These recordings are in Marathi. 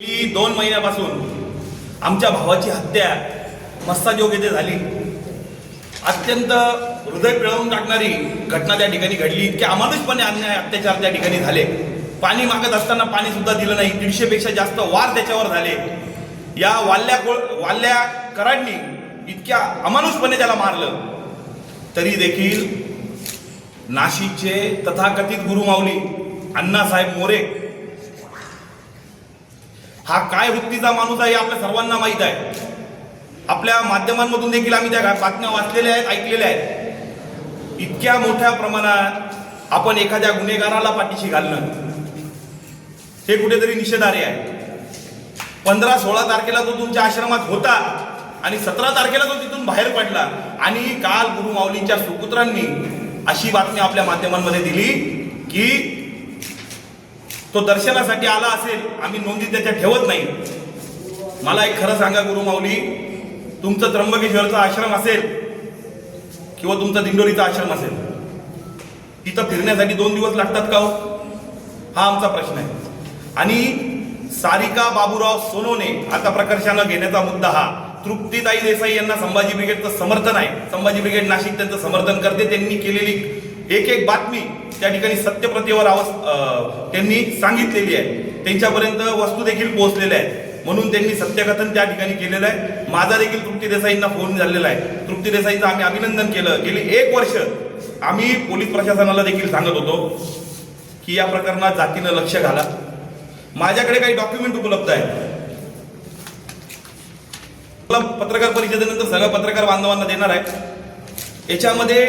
गेली दोन महिन्यापासून आमच्या भावाची हत्या मस्ताजोग येथे झाली. अत्यंत हृदय पिळवून टाकणारी घटना त्या ठिकाणी घडली. इतके अमानुषपणे अन्याय अत्याचार त्या ठिकाणी झाले. पाणी मागत असताना पाणी सुद्धा दिलं नाही. दीडशेपेक्षा जास्त वार त्याच्यावर झाले. या वाल्ल्या गोळ वाल्ल्या कराडनी इतक्या अमानुषपणे त्याला मारलं. तरी देखील नाशिकचे तथाकथित गुरुमाऊली अण्णासाहेब मोरे हा काय वृत्तीचा माणूस आहे हे आपल्या सर्वांना माहीत आहे. आपल्या माध्यमांमधून देखील आम्ही त्या बातम्या वाचलेल्या आहेत ऐकलेल्या आहेत. इतक्या मोठ्या प्रमाणात आपण एखाद्या गुन्हेगाराला पाठीशी घालणं हे कुठेतरी निषेधार्ह आहे. पंधरा सोळा तारखेला तो तुमच्या आश्रमात होता आणि सतरा तारखेला तो तिथून बाहेर पडला आणि काल गुरु माऊलींच्या सुपुत्रांनी अशी बातमी आपल्या माध्यमांमध्ये दिली की तो दर्शनासाठी आला असेल आम्ही नोंदी त्याच्या ठेवत नाही. मला एक खरं सांगा गुरु माऊली तुमचं त्र्यंबकेश्वरचा आश्रम असेल किंवा तुमचा दिंडोरीचा आश्रम असेल तिथं फिरण्यासाठी दोन दिवस लागतात का हो? हा आमचा प्रश्न आहे. आणि सारिका बाबूराव सोनोने आता प्रकर्षानं घेण्याचा मुद्दा हा तृप्तीताई देसाई यांना संभाजी ब्रिगेडचं समर्थन आहे. संभाजी ब्रिगेड नाशिक त्यांचं समर्थन करते त्यांनी केलेली एक एक बातमी त्या ठिकाणी सत्यप्रतेवर आवाज त्यांनी सांगितलेली आहे. त्यांच्यापर्यंत वस्तू देखील पोहोचलेल्या आहेत. म्हणून त्यांनी सत्यकथन त्या ठिकाणी केलेलं आहे. माझा देखील तृप्ती देसाईंना फोन झालेला आहे. तृप्ती देसाईंचं आम्ही अभिनंदन केलं. गेली एक वर्ष आम्ही पोलीस प्रशासनाला देखील सांगत होतो की या प्रकरणात जातीनं लक्ष घाला. माझ्याकडे काही डॉक्युमेंट उपलब्ध आहे पत्रकार परिषदेनंतर सगळं पत्रकार बांधवांना देणार आहे. याच्यामध्ये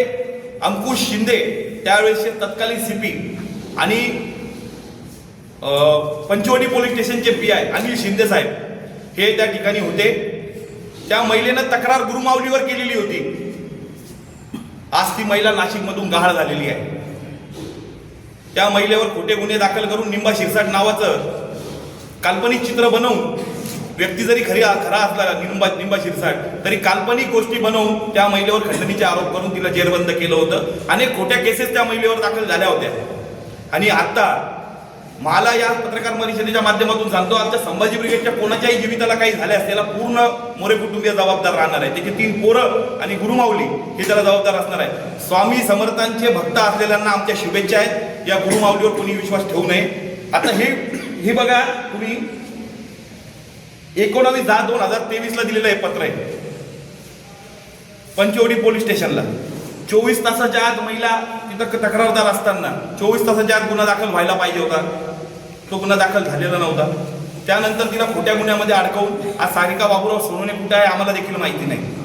अंकुश शिंदे त्यावेळेसचे तत्कालीन सीपी आणि पंचवटी पोलीस स्टेशनचे पी आय अनिल शिंदे साहेब हे त्या ठिकाणी होते. त्या महिलेनं तक्रार गुरुमावलीवर केलेली होती. आज ती महिला नाशिकमधून गहाळ झालेली आहे. त्या महिलेवर खोटे गुन्हे दाखल करून निंबा शिरसाट नावाचं काल्पनिक चित्र बनवून व्यक्ती जरी खरी खरा असला निंबा निंबा शिरसाट तरी काल्पनिक गोष्टी बनवून त्या महिलेवर खंडणीचे आरोप करून तिला जेरबंद केलं होतं. अनेक खोट्या केसेस त्या महिलेवर दाखल झाल्या होत्या. आणि आता मला या पत्रकार परिषदेच्या माध्यमातून सांगतो आमच्या संभाजी ब्रिगेडच्या कोणाच्याही जीविताला काही झाल्यास त्याला पूर्ण मोरे कुटुंबीय जबाबदार राहणार आहे. त्याचे तीन पोरं आणि गुरुमाऊली हे त्याला जबाबदार असणार आहे. स्वामी समर्थांचे भक्त असलेल्यांना आमच्या शुभेच्छा आहेत. या गुरुमाऊलीवर कोणी विश्वास ठेवू नये. आता हे हे बघा तुम्ही एकोणावीस दहा दोन हजार तेवीसला दिलेलं आहे पत्र आहे. पंचवडी पोलीस स्टेशनला. चोवीस तासाच्या आत महिला तिथं तक्रारदार असताना चोवीस तासाच्या आत गुन्हा दाखल व्हायला पाहिजे होता. तो गुन्हा दाखल झालेला नव्हता. त्यानंतर तिला खोट्या गुन्ह्यामध्ये अडकवून आज सारिका बाबूराव सोनवणे कुठे आहे? आम्हाला देखील माहिती नाही.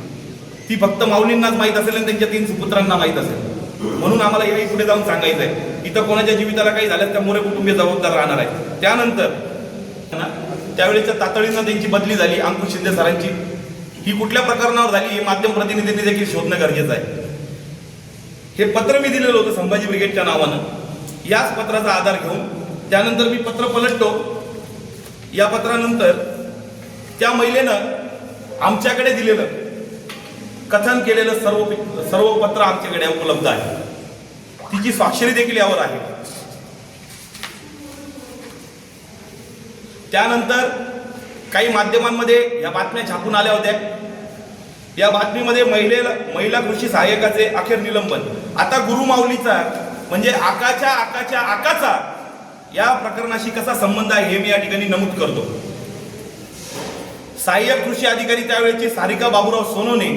ती फक्त माऊलींनाच माहीत असेल आणि त्यांच्या तीन सुपुत्रांना माहीत असेल. म्हणून आम्हाला याही पुढे जाऊन सांगायचं आहे इथं कोणाच्या जीविताला काही झाल्यास त्या मोरे कुटुंबीय जबाबदार राहणार आहे त्यानंतर त्यावेळेच्या तातडीनं त्यांची बदली झाली. अंकुश शिंदे सरांची. ही कुठल्या प्रकरणावर झाली हे माध्यम प्रतिनिधींनी देखील शोधणं गरजेचं आहे. हे पत्र मी दिलेलं होतं संभाजी ब्रिगेडच्या नावानं. याच पत्राचा आधार घेऊन त्यानंतर मी पत्र पलटतो. या पत्रानंतर त्या महिलेनं आमच्याकडे दिलेलं कथन केलेलं सर्व सर्व पत्र आमच्याकडे उपलब्ध आहे. तिची स्वाक्षरी देखील यावर आहे. त्यानंतर काही माध्यमांमध्ये या बातम्या छापून आल्या होत्या. या बातमीमध्ये महिलेला महिला कृषी सहाय्यकाचे अखेर निलंबन. आता गुरुमाऊलीचा म्हणजे आकाच्या आकाच्या आकाचा या प्रकरणाशी कसा संबंध आहे हे मी या ठिकाणी नमूद करतो. सहाय्यक कृषी अधिकारी त्यावेळेची सारिका बाबूराव सोनोने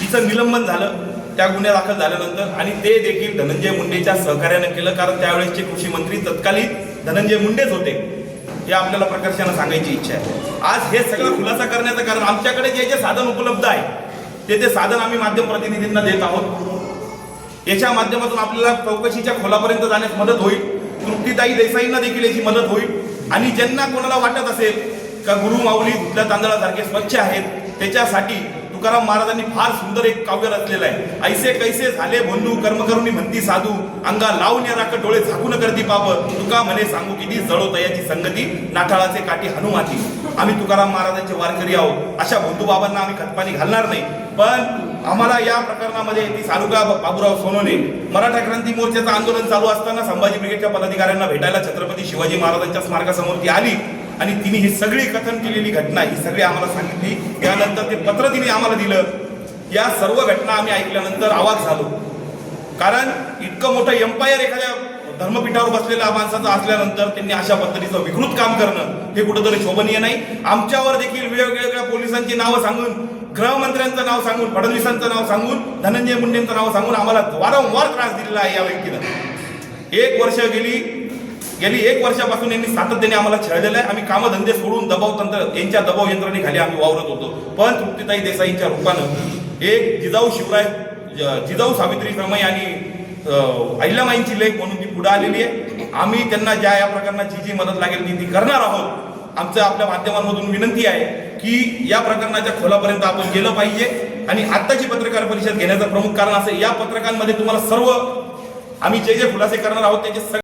हिचं निलंबन झालं त्या गुन्ह्या दाखल झाल्यानंतर. आणि ते देखील धनंजय मुंडेच्या सहकार्यानं केलं कारण त्यावेळेसचे कृषी मंत्री तत्कालीन धनंजय मुंडेच होते. हे आपल्याला प्रकर्षानं सांगायची इच्छा आहे. आज हे सगळं खुलासा करण्याचं कारण आमच्याकडे जे जे साधन उपलब्ध आहे ते ते साधन आम्ही माध्यम प्रतिनिधींना देत आहोत. याच्या माध्यमातून आपल्याला चौकशीच्या खोलापर्यंत जाण्यास मदत होईल. तृप्तीताई देसाईंना देखील याची मदत होईल. आणि ज्यांना कोणाला वाटत असेल का गुरु माऊली धुतल्या तांदळासारखे स्वच्छ आहेत त्याच्यासाठी तुकाराम महाराजांनी फार सुंदर एक काव्य रचलेलं आहे. ऐसे कैसे झाले बंधू कर्म करून म्हणती साधू. अंगा लावून या राख डोळे झाकून करती पाप. तुका म्हणे सांगू किती जळो याची संगती. नाठाळाचे काठी हनुमाती. आम्ही तुकाराम महाराजांचे वारकरी आहोत. अशा बंधू बाबांना आम्ही खतपाणी घालणार नाही. पण आम्हाला या प्रकरणामध्ये ती सारुका बाबूराव सोनोने मराठा क्रांती मोर्चाचं आंदोलन चालू असताना संभाजी ब्रिगेडच्या पदाधिकाऱ्यांना भेटायला छत्रपती शिवाजी महाराजांच्या स्मारकासमोर ती आली. आणि तिने ही सगळी कथन केलेली घटना ही सगळी आम्हाला सांगितली. त्यानंतर ते पत्र तिने आम्हाला दिलं. या सर्व घटना आम्ही ऐकल्यानंतर आवाज झालो. कारण इतकं मोठं एम्पायर एखाद्या धर्मपीठावर बसलेल्या माणसाचं असल्यानंतर त्यांनी अशा पद्धतीचं विकृत काम करणं हे कुठंतरी शोभनीय नाही. आमच्यावर देखील वेगवेगळ्या पोलिसांची नावं सांगून गृहमंत्र्यांचं नाव सांगून फडणवीसांचं नाव सांगून धनंजय मुंडेंचं नाव सांगून आम्हाला वारंवार त्रास दिलेला आहे या व्यक्तीनं. एक वर्ष गेली गेली एक वर्षापासून यांनी सातत्याने आम्हाला छळलेलं आहे. आम्ही कामधंदे सोडून दबाव तंत्र यांच्या दबाव यंत्रणेखाली आम्ही वावरत होतो. पण तृप्तीताई देसाईंच्या रूपानं एक जिजाऊ शिवराय जिजाऊ सावित्री समय आणि अहिल्यामाईंची लेख म्हणून ती पुढे आलेली आहे. आम्ही त्यांना ज्या या प्रकरणात जी जी मदत लागेल ती ती करणार आहोत. आमचं आपल्या माध्यमांमधून विनंती आहे की या प्रकरणाच्या खोलापर्यंत आपण गेलं पाहिजे आणि आत्ताची पत्रकार परिषद घेण्याचं प्रमुख कारण असं या पत्रकांमध्ये तुम्हाला सर्व आम्ही जे जे खुलासे करणार आहोत त्याचे सगळे